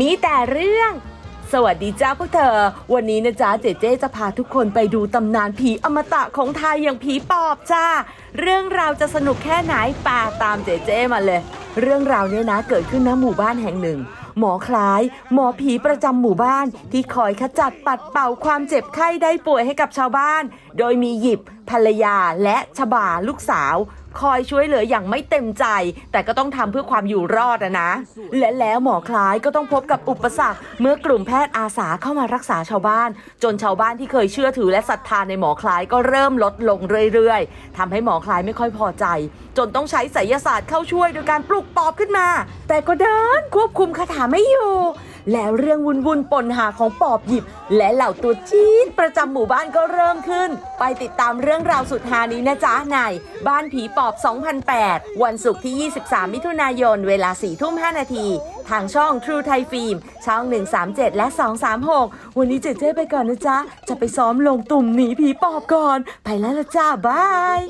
มีแต่เรื่อง สวัสดีจ้าพวกเธอ วันนี้นะจ๊ะเจเจจะพาทุกคนไปดูตำนานผีอมตะของไทยอย่างผีปอบจ้า เรื่องราวจะสนุกแค่ไหนป่าตามเจเจมาเลย เรื่องราวเนี้ยนะเกิดขึ้นณหมู่บ้านแห่งหนึ่ง หมอคล้าย หมอผีประจำหมู่บ้านที่คอยขจัดปัดเป่าความเจ็บไข้ได้ป่วยให้กับชาวบ้าน โดยมีหยิบภรรยาและชบาลูกสาว คอยช่วยเหลืออย่างไม่เต็มใจ แต่ก็ต้องทำเพื่อความอยู่รอดอะนะ และแล้วหมอคล้ายก็ต้องพบกับอุปสรรค เมื่อกลุ่มแพทย์อาสาเข้ามารักษาชาวบ้าน จนชาวบ้านที่เคยเชื่อถือและศรัทธาในหมอคล้ายก็เริ่มลดลงเรื่อยๆทำให้หมอคล้ายไม่ค่อยพอใจ จนต้องใช้ไสยศาสตร์เข้าช่วยโดยการปลุกปอบขึ้นมา แต่ก็เดินควบคุมคาถาไม่อยู่ แล้วเรื่องวุ่นวุ่นปนหาของปอบหยิบ และเหล่าตัวจี๊ดประจำหมู่บ้านก็เริ่มขึ้น ไปติดตามเรื่องราวสุดฮานี้นะจ๊ะในบ้านผีปอบ 2008 วันศุกร์ที่ 23 มิถุนายน เวลา4ทุ่ม 5 นาที ทางช่อง True Thai Film ช่อง 137 และ 236 วันนี้เจเจ๊ไปก่อนนะจ๊ะ จะไปซ้อมลงตุ่มหนีผีปอบก่อน ไปแล้วละจ้าบาย